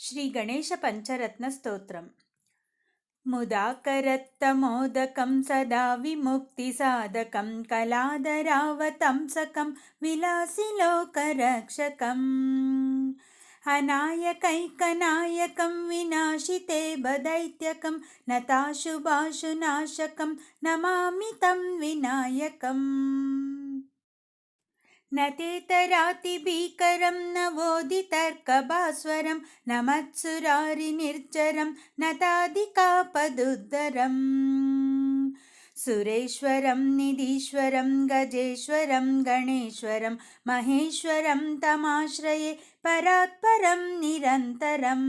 श्रीगणेशपञ्चरत्नस्तोत्रम्। मुदाकरत्तमोदकं सदा विमुक्तिसाधकं कलादरावतंसकं विलासिलोकरक्षकम्। अनायकैकनायकं विनाशिते बदैत्यकं नताशुभाशुनाशकं नमामि तं विनायकम् न तेतरातिभीकरं नवोदितर्कभास्वरं न मत्सुरारिनिर्जरं न तादिकापदुद्धरम् सुरेश्वरं निधीश्वरं गजेश्वरं गणेश्वरं महेश्वरं तमाश्रये परात्परं निरन्तरम्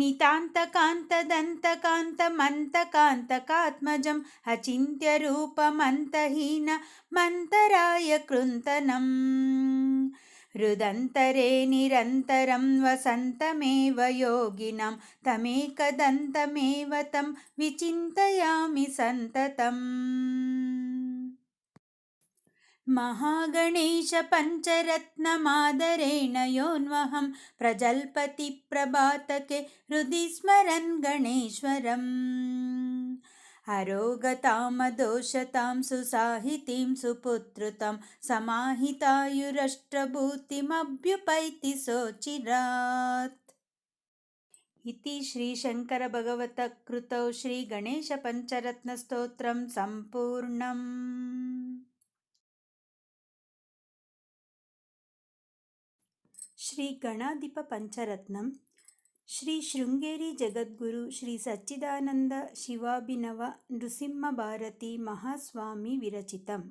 नितान्तकान्तदन्तकान्तमन्तकान्तकात्मजम् अचिन्त्यरूपमन्तहीनमन्तराय कृन्तनम् हृदन्तरे निरन्तरं वसन्तमेव योगिनां तमेकदन्तमेव तं विचिन्तयामि सन्ततम् महागणेशपञ्चरत्नमादरेण योऽन्वहं प्रजल्पतिप्रभातके हृदि स्मरन् गणेश्वरम्। अरोगतामदोषतां सुसाहितीं सुपुत्रतां समाहितायुरष्टभूतिमभ्युपैति सोचिरात्। इति श्रीशङ्करभगवतकृतौ श्रीगणेशपञ्चरत्नस्तोत्रं सम्पूर्णम् श्रीगणाधिपपञ्चरत्नं श्रीशृङ्गेरीजगद्गुरुश्रीसच्चिदानन्दशिवाभिनवनृसिंहभारतीमहास्वामिविरचितम्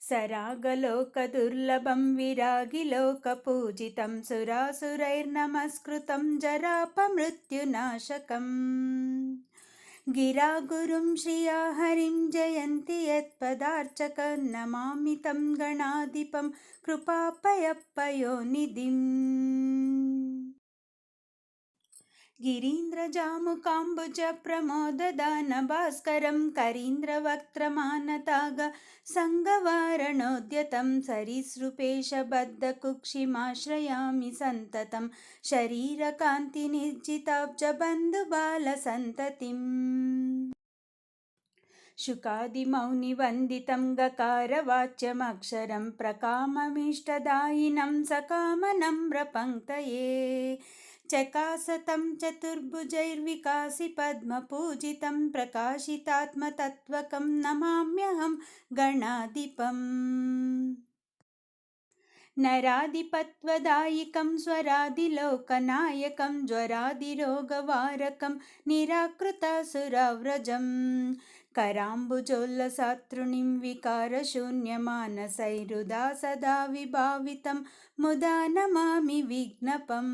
सरागलोकदुर्लभं विरागिलोकपूजितं सुरासुरैर्नमस्कृतं जरापमृत्युनाशकम्। गिरागुरुं श्रिया हरिं जयन्ति यत्पदार्चकं नमामि तं गणाधिपं कृपापयपयोनिधिम् गिरीन्द्रजामुकाम्बुजप्रमोददानभास्करं करीन्द्रवक्त्रमानताग सङ्गवारणोद्यतं सरीसृपेशबद्धकुक्षिमाश्रयामि सन्ततं शरीरकान्तिनिर्जिताब्जबन्धुबालसन्ततिम् शुकादिमौनिवन्दितं गकारवाच्यमक्षरं प्रकाममीष्टदायिनं सकामनम्रपङ्क्तये चकासतं चतुर्भुजैर्विकासि पद्मपूजितं प्रकाशितात्मतत्त्वकं नमाम्यहं गणाधिपम् नराधिपत्वदायिकं स्वरादिलोकनायकं ज्वरादिरोगवारकं निराकृतासुरव्रजम् कराम्बुजोल्लसातृणीं विकारशून्यमानसैरुदा सदा विभावितं मुदा नमामि विघ्नपम्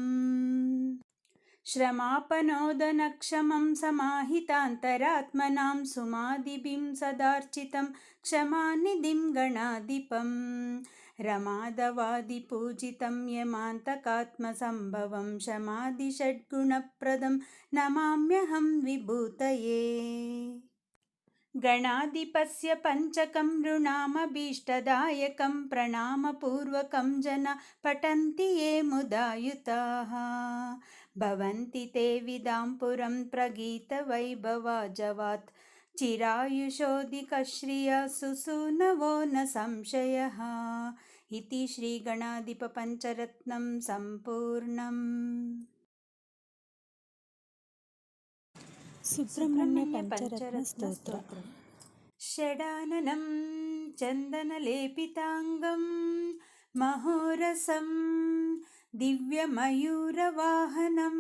श्रमापनोदनक्षमं समाहितान्तरात्मनां सुमादिभिं सदार्चितं क्षमानिधिं गणाधिपम् रमादवादिपूजितं यमान्तकात्मसम्भवं शमादिषड्गुणप्रदं नमाम्यहं विभूतये। गणाधिपस्य पञ्चकं नृणामभीष्टदायकं प्रणामपूर्वकं जना पठन्ति ये मुदायुताः भवन्ति ते विदां पुरं प्रगीतवैभवाजवात्। चिरायुषोऽधिकश्रिया सुसूनवो न संशयः। इति श्रीगणाधिपपञ्चरत्नं सम्पूर्णम्। सुब्रह्मण्यपञ्चरत्नस्तोत्रम् षडाननं चन्दनलेपिताङ्गं महोरसं दिव्यमयूरवाहनं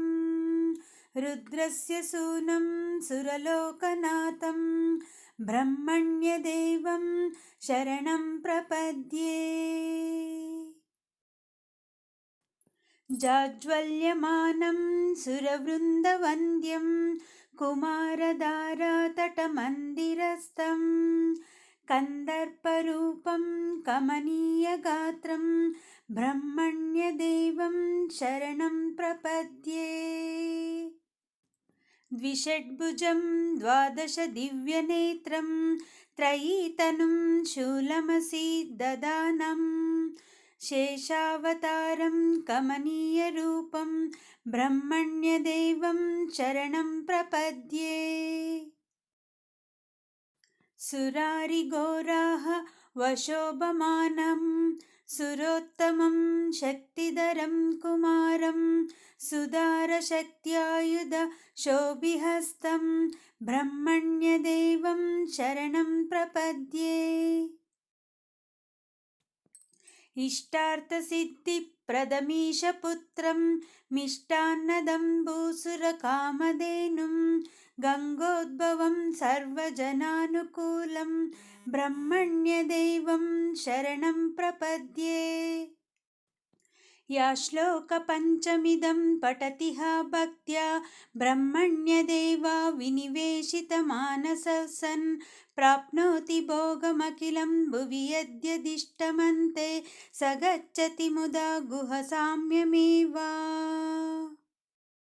रुद्रस्य सूनं सुरलोकनाथं ब्रह्मण्यदेवं शरणं प्रपद्ये। जाज्वल्यमानं सुरवृन्दवन्द्यं कुमारधारातटमन्दिरस्थं कन्दर्परूपं कमनीयगात्रं ब्रह्मण्यदेवं शरणं प्रपद्ये द्विषड्भुजं द्वादशदिव्यनेत्रं त्रयीतनुं शूलमसि ददानं शेषावतारं कमनीयरूपं ब्रह्मण्यदेवं शरणं प्रपद्ये सुरारिघोराः वशोभमानं सुरोत्तमं शक्तिधरं कुमारं सुधारशक्त्यायुधशोभिहस्तं ब्रह्मण्यदेवं शरणं प्रपद्ये इष्टार्थसिद्धिप्रदमीशपुत्रं मिष्टान्नदम्बूसुरकामधेनुं गङ्गोद्भवं सर्वजनानुकूलं ब्रह्मण्यदेवं शरणं प्रपद्ये या श्लोकपञ्चमिदं पठति हा भक्त्या ब्रह्मण्यदेवा विनिवेशितमानसः सन् प्राप्नोति भोगमखिलं भुवि यद्यदिष्टमन्ते स गच्छति मुदा गुहसाम्यमेव